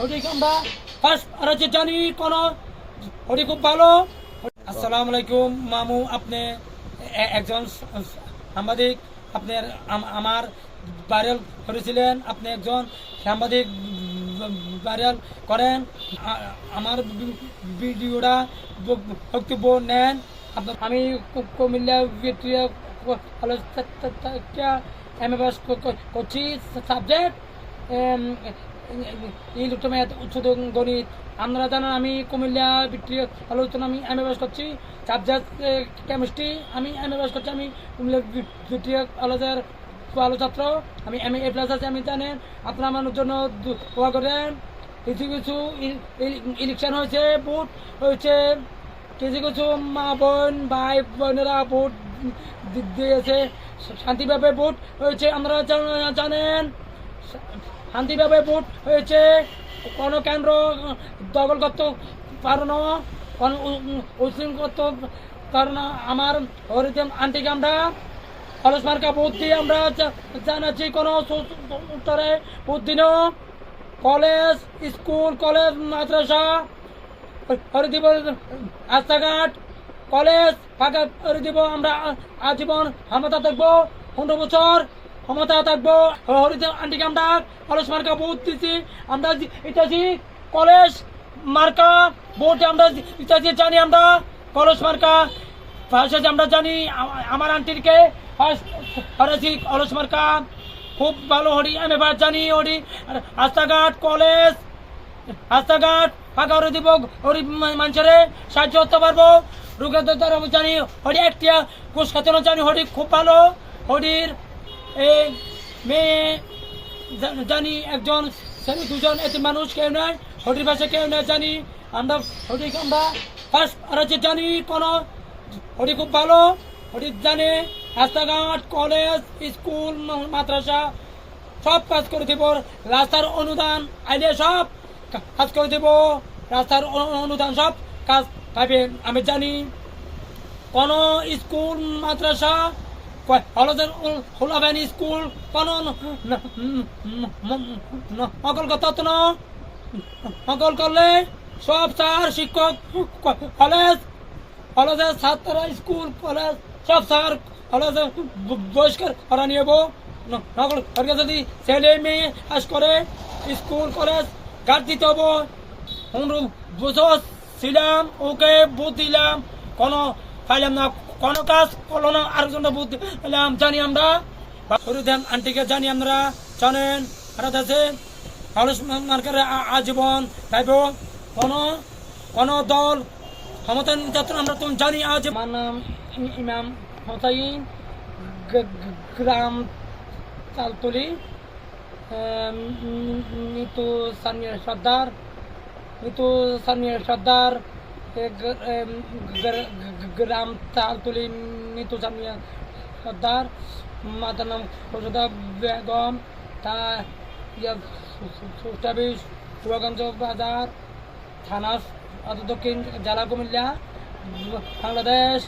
First আর হচ্ছে জানি কোন ওটি খুব ভালো। আসসালামু আলাইকুম, মামু, আপনি একজন সাংবাদিক, আপনি আমার ভাইরাল করেছিলেন, আপনি একজন সাংবাদিক ভাইরাল করেন। আমার ভিডিওটা বক্তব্য নেন। আমি Comilla Victoria college M A pass করছি। সাবজেক্ট ইলেকট্রোম্যাথ উচ্চ গণিত আপনারা জানেন আমি কুমিল্লা ভিক্টোরিয়া আলোচনা আমি এম এ পাস করছি। সাবজেক্ট কেমিস্ট্রি আমি এম এ করছি। আমি কুমিল্লা ভিক্টোরিয়া কলেজের ভালো ছাত্র। আমি এম এ প্লাস আছে আমি জানেন। আপনারা আমার জন্য দোয়া করেন। কিছু কিছু ইলেকশন হয়েছে, ভোট হয়েছে। কিছু কিছু মা বোন, ভাই বোনেরা ভোট দিয়েছে। শান্তিভাবে ভোট হয়েছে আমরা জান- জানেন। শান্তিভাবে ভোট হয়েছে। কোনো কেন্দ্র দখল করতে পারো না উশৃঙ্খল করতে না আমার হরিদেম আন্টিকে আমরা, অলস মার্কা দিয়ে আমরা জানাচ্ছি। কোনো উত্তরে ভোট দিন কলেজ, স্কুল, কলেজ, মাদ্রাসা হরিদিব রাস্তাঘাট, কলেজ, ফাঁকা করে আমরা আজীবন ক্ষমতা থাকব পনেরো বছর ক্ষমতা থাকব। আন্টিকে আমরা কলেজ মার্কা ভোট দিচ্ছি আমরা ইতিহাসি কলেজ মার্কা ভোটে আমরা ইতিহাসি জানি আমরা। কলেজ মার্কা ফার্স্ট আমরা জানি। আমার আন্টিকে ফার্স্ট কলেজ মার্কা। খুব ভালো হরি, আমি জানি হরি। রাস্তাঘাট, কলেজ, রাস্তাঘাট, ফাঁকা করে দিব, হরি মানুষের সাহায্য করতে পারব। রোগের দ্বারা জানি, হরি একটা খাতানো জানি, হরি খুব ভালো। হরির এই মেয়ে জানি একজন ছেলে দুজন এতে মানুষ, কেউ নাই হরির পাশে কেউ নাই জানি। আমরা হরি আমরা ফার্স্ট আর হচ্ছে জানি কোনো। হরি খুব ভালো। হরি জানে। রাস্তাঘাট কলেজ স্কুল মাদ্রাসা, সব কাজ করে দেব। রাস্তার অনুদান, আইলে সব কাজ করে দেব। রাস্তার অনুদান সব কাজ পাবে আমি জানি কোন স্কুল মাদ্রাসা কলেজের খোলাবেন স্কুল, কোন নকল কথা তো না। নকল করলে সব স্যার, শিক্ষক কলেজ কলেজের ছাত্ররা স্কুল, কলেজ, সব স্যার, কলেজে বহিষ্কার করা নিয়ে নকল করে যদি ছেলে মেয়ে পাস করে স্কুল, কলেজ, গার্ড দিতে হব। পনেরো বছর ছিলাম, ওকে বুথ দিলাম, কোনো পাইলাম না। কোনো কাজ করল না। আরেকজনটা বুথ দিলাম জানি আমরা। হরিদান আন্টিকে জানি আমরা। জানেন, ভারত আছে। কলেজ মার্কারে আজীবন তাইব কোনো কোনো দল ক্ষমতা নির্যাতন আমরা তুমি জানি আজ। আমার নাম ইমাম হোসাইন গ্রাম চালতলি মিতু সানিয়া সর্দার। মিতু সানিয়া সর্দার। গ্রাম তালতলি নিতু জামিয়া সর্দার মাতার নাম খোসদা বেগম, তা বাজার থানা দক্ষিণ জেলা কুমিল্লা, বাংলাদেশ